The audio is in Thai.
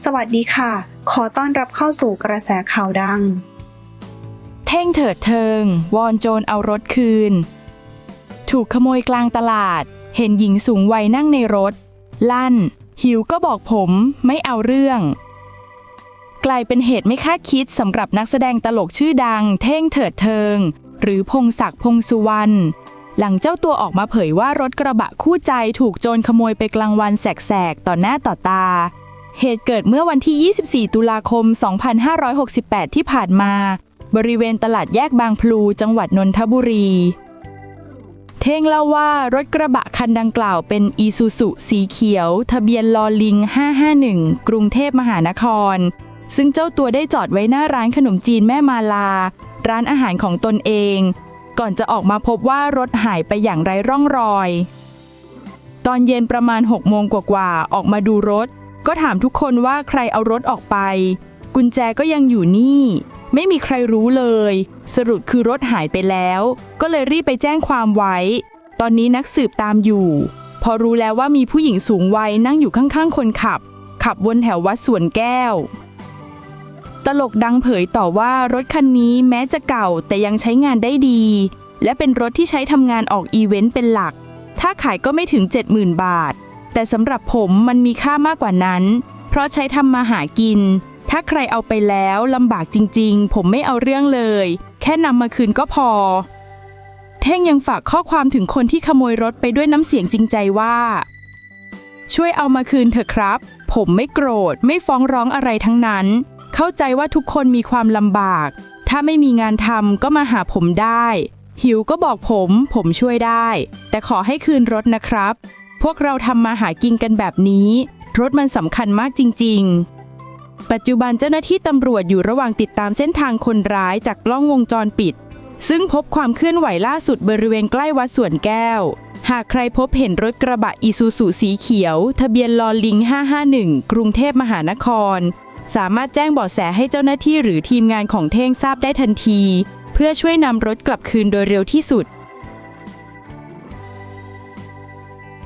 สวัสดีค่ะ ขอต้อนรับเข้าสู่กระแสข่าวดัง เท่งเถิดเทิง วอนโจรเอารถคืน ถูกขโมยกลางตลาด เห็นหญิงสูงวัยนั่งในรถ ลั่น หิวก็บอกผมไม่เอาเรื่อง กลายเป็นเหตุไม่คาดคิดสำหรับนักแสดงตลกชื่อดัง เท่งเถิดเทิง หรือพงศักดิ์พงสุวรรณหลังเจ้าตัวออกมาเผยว่ารถกระบะคู่ใจถูกโจรขโมยไปกลางวันแสกๆ ต่อหน้าต่อตา เหตุเกิดเมื่อวันที่ 24 ตุลาคม 2568 ที่ผ่านมา บริเวณตลาดแยกบางพลู จังหวัดนนทบุรี เท่งเล่าว่ารถกระบะคันดังกล่าวเป็นอีซูซุสีเขียว ทะเบียนลอลิง 551 กรุงเทพมหานคร ซึ่งเจ้าตัวได้จอดไว้หน้าร้านขนมจีนแม่มาลา ร้านอาหารของตนเอง ก่อนจะออกมาพบว่ารถหายไปอย่างไร้ร่องรอย ตอนเย็นประมาณ 6 โมงกว่าๆ ออกมาดูรถ ก็ถามทุกคนว่าใครเอารถออกไป กุญแจก็ยังอยู่นี่ ไม่มีใครรู้เลย สรุปคือรถหายไปแล้ว ก็เลยรีบไปแจ้งความไว้ ตอนนี้นักสืบตามอยู่ พอรู้แล้วว่ามีผู้หญิงสูงวัยนั่งอยู่ข้างๆ คนขับ ขับวนแถววัดสวนแก้ว ตลกดังเผยต่อว่ารถคันนี้แม้จะเก่าแต่ยังใช้งานได้ดี และเป็นรถที่ใช้ทำงานออกอีเวนต์เป็นหลัก ถ้าขายก็ไม่ถึง 70,000 บาท แต่สำหรับผมมันมีค่ามากกว่านั้น เพราะใช้ทำมาหากิน ถ้าใครเอาไปแล้วลำบากจริงๆ ผมไม่เอาเรื่องเลย แค่นำมาคืนก็พอ เท่งยังฝากข้อความถึงคนที่ขโมยรถไปด้วยน้ำเสียงจริงใจว่า ช่วยเอามาคืนเถอะครับ ผมไม่โกรธไม่ฟ้องร้องอะไรทั้งนั้น เข้าใจว่าทุกคนมีความลำบาก ถ้าไม่มีงานทำก็มาหาผมได้ หิวก็บอกผม ผมช่วยได้ แต่ขอให้คืนรถนะครับ พวกเราทำมาหากินกันแบบนี้ รถมันสำคัญมากจริง ๆ ปัจจุบันเจ้าหน้าที่ตำรวจอยู่ระหว่างติดตามเส้นทางคนร้ายจากกล้องวงจรปิด ซึ่งพบความเคลื่อนไหวล่าสุดบริเวณใกล้วัดสวนแก้ว หากใครพบเห็นรถกระบะอีซูซูสีเขียว ทะเบียนลอลิง 551 กรุงเทพมหานคร สามารถแจ้งเบาะแสให้เจ้าหน้าที่หรือทีมงานของเท่งทราบได้ทันที เพื่อช่วยนำรถกลับคืนโดยเร็วที่สุด